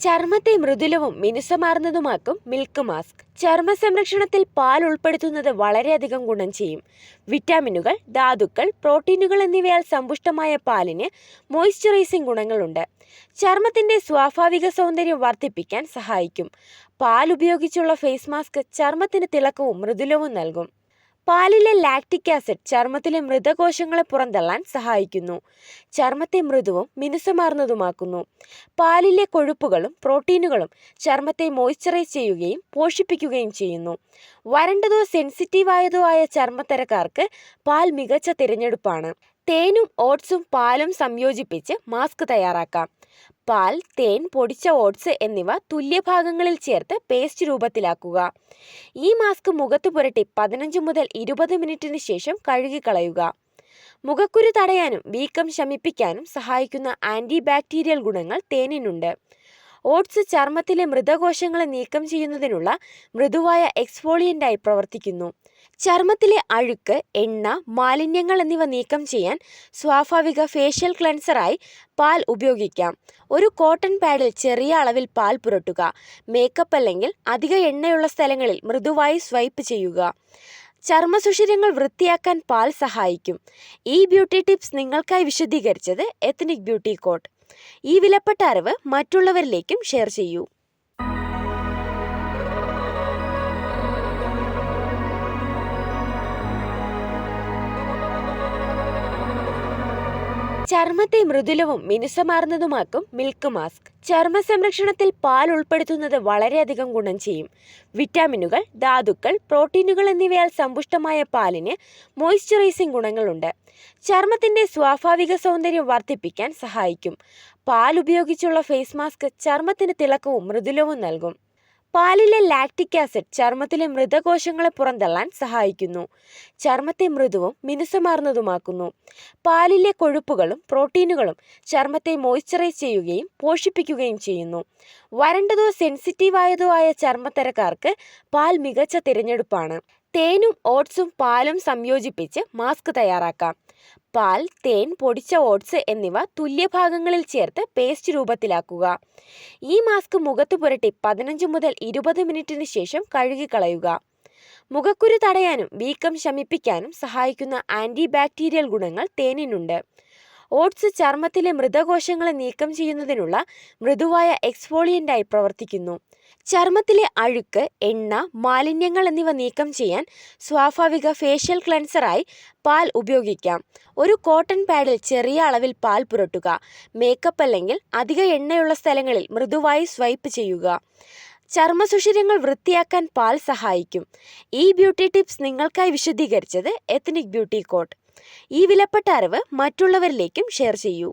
ചർമ്മത്തെ മൃദുലവും മിനുസമാർന്നതുമാക്കും milk mask. ചർമ്മ സംരക്ഷണത്തിൽ പാൽ ഉൾപ്പെടുത്തുന്നത് വളരെയധികം ഗുണം ചെയ്യും. വിറ്റാമിനുകൾ ധാതുക്കൾ പ്രോട്ടീനുകൾ എന്നിവയാൽ സമ്പുഷ്ടമായ പാലിന് മോയ്സ്ചറൈസിംഗ് ഗുണങ്ങളുണ്ട്. ചർമ്മത്തിന്റെ സ്വാഭാവിക സൗന്ദര്യം വർദ്ധിപ്പിക്കാൻ സഹായിക്കും. പാൽ ഉപയോഗിച്ചുള്ള ഫേസ് മാസ്ക് ചർമ്മത്തിന് തിളക്കവും മൃദുലവും നൽകും. പാലിലെ ലാക്റ്റിക് ആസിഡ് ചർമ്മത്തിലെ മൃതകോശങ്ങളെ പുറന്തള്ളാൻ സഹായിക്കുന്നു. ചർമ്മത്തെ മൃദുവും മിനുസമാർന്നതുമാക്കുന്നു. പാലിലെ കൊഴുപ്പുകളും പ്രോട്ടീനുകളും ചർമ്മത്തെ മോയ്സ്ചറൈസ് ചെയ്യുകയും പോഷിപ്പിക്കുകയും ചെയ്യുന്നു. വരണ്ടതോ സെൻസിറ്റീവായതോ ആയ ചർമ്മത്തരക്കാർക്ക് പാൽ മികച്ച തിരഞ്ഞെടുപ്പാണ്. തേനും ഓട്സും പാലും സംയോജിപ്പിച്ച് മാസ്ക് തയ്യാറാക്കാം. പാൽ തേൻ പൊടിച്ച ഓട്സ് എന്നിവ തുല്യഭാഗങ്ങളിൽ ചേർത്ത് പേസ്റ്റ് രൂപത്തിലാക്കുക. ഈ മാസ്ക് മുഖത്ത് പുരട്ടി പതിനഞ്ച് മുതൽ ഇരുപത് മിനിറ്റിന് ശേഷം കഴുകിക്കളയുക. മുഖക്കുരു തടയാനും വീക്കം ശമിപ്പിക്കാനും സഹായിക്കുന്ന ആന്റി ബാക്ടീരിയൽ ഗുണങ്ങൾ തേനിനുണ്ട്. ഓട്സ് ചർമ്മത്തിലെ മൃതകോശങ്ങളെ നീക്കം ചെയ്യുന്നതിനുള്ള മൃദുവായ എക്സ്ഫോളിയന്റായി പ്രവർത്തിക്കുന്നു. ചർമ്മത്തിലെ അഴുക്ക് എണ്ണ മാലിന്യങ്ങൾ എന്നിവ നീക്കം ചെയ്യാൻ സ്വാഭാവിക ഫേഷ്യൽ ക്ലെൻസറായി പാൽ ഉപയോഗിക്കാം. ഒരു കോട്ടൺ പാഡിൽ ചെറിയ അളവിൽ പാൽ പുരട്ടുക. മേക്കപ്പ് അല്ലെങ്കിൽ അധിക എണ്ണയുള്ള സ്ഥലങ്ങളിൽ മൃദുവായി സ്വൈപ്പ് ചെയ്യുക. ചർമ്മസുഷിരങ്ങൾ വൃത്തിയാക്കാൻ പാൽ സഹായിക്കും. ഈ ബ്യൂട്ടി ടിപ്സ് നിങ്ങൾക്കായി വിശദീകരിച്ചത് എത്നിക് ബ്യൂട്ടി കോട്ട് ഈ വിലപ്പെട്ട അറിവ് മറ്റുള്ളവരിലേക്കും ഷെയർ ചെയ്യൂ. ചർമ്മത്തെ മൃദുലവും മിനുസമാർന്നതുമാക്കും മിൽക്ക് മാസ്ക്. ചർമ്മ സംരക്ഷണത്തിൽ പാൽ ഉൾപ്പെടുത്തുന്നത് വളരെയധികം ഗുണം ചെയ്യും. വിറ്റാമിനുകൾ ധാതുക്കൾ പ്രോട്ടീനുകൾ എന്നിവയാൽ സമ്പുഷ്ടമായ പാലിന് മോയ്സ്ചറൈസിംഗ് ഗുണങ്ങളുണ്ട്. ചർമ്മത്തിന്റെ സ്വാഭാവിക സൗന്ദര്യം വർദ്ധിപ്പിക്കാൻ സഹായിക്കും. പാൽ ഉപയോഗിച്ചുള്ള ഫേസ് മാസ്ക് ചർമ്മത്തിന് തിളക്കവും മൃദുലവും നൽകും. പാലിലെ ലാക്റ്റിക് ആസിഡ് ചർമ്മത്തിലെ മൃതകോശങ്ങളെ പുറന്തള്ളാൻ സഹായിക്കുന്നു. ചർമ്മത്തെ മൃദുവും മിനുസമാർന്നതുമാക്കുന്നു. പാലിലെ കൊഴുപ്പുകളും പ്രോട്ടീനുകളും ചർമ്മത്തെ മോയ്സ്ചറൈസ് ചെയ്യുകയും പോഷിപ്പിക്കുകയും ചെയ്യുന്നു. വരണ്ടതോ സെൻസിറ്റീവായതോ ആയ ചർമ്മത്തരക്കാർക്ക് പാൽ മികച്ച തിരഞ്ഞെടുപ്പാണ്. തേനും ഓട്സും പാലും സംയോജിപ്പിച്ച് മാസ്ക് തയ്യാറാക്കാം. പാൽ തേൻ പൊടിച്ച ഓട്സ് എന്നിവ തുല്യഭാഗങ്ങളിൽ ചേർത്ത് പേസ്റ്റ് രൂപത്തിലാക്കുക. ഈ മാസ്ക് മുഖത്ത് പുരട്ടി പതിനഞ്ച് മുതൽ ഇരുപത് മിനിറ്റിന് ശേഷം കഴുകിക്കളയുക. മുഖക്കുരു തടയാനും വീക്കം ശമിപ്പിക്കാനും സഹായിക്കുന്ന ആന്റി ബാക്ടീരിയൽ ഗുണങ്ങൾ തേനിനുണ്ട്. ഓട്സ് ചർമ്മത്തിലെ മൃതകോശങ്ങളെ നീക്കം ചെയ്യുന്നതിനുള്ള മൃദുവായ എക്സ്ഫോളിയന്റായി പ്രവർത്തിക്കുന്നു. ചർമ്മത്തിലെ അഴുക്ക് എണ്ണ മാലിന്യങ്ങൾ എന്നിവ നീക്കം ചെയ്യാൻ സ്വാഭാവിക ഫേഷ്യൽ ക്ലെൻസറായി പാൽ ഉപയോഗിക്കാം. ഒരു കോട്ടൺ പാഡിൽ ചെറിയ അളവിൽ പാൽ പുരട്ടുക. മേക്കപ്പ് അല്ലെങ്കിൽ അധിക എണ്ണയുള്ള സ്ഥലങ്ങളിൽ മൃദുവായി സ്വൈപ്പ് ചെയ്യുക. ചർമ്മ സുഷിരങ്ങൾ വൃത്തിയാക്കാൻ പാൽ സഹായിക്കും. ഈ ബ്യൂട്ടി ടിപ്സ് നിങ്ങൾക്കായി വിശദീകരിച്ചത് എത്നിക് ബ്യൂട്ടി കോട്ട് ഈ വിലപ്പെട്ട അറിവ് മറ്റുള്ളവരിലേക്കും ഷെയർ ചെയ്യൂ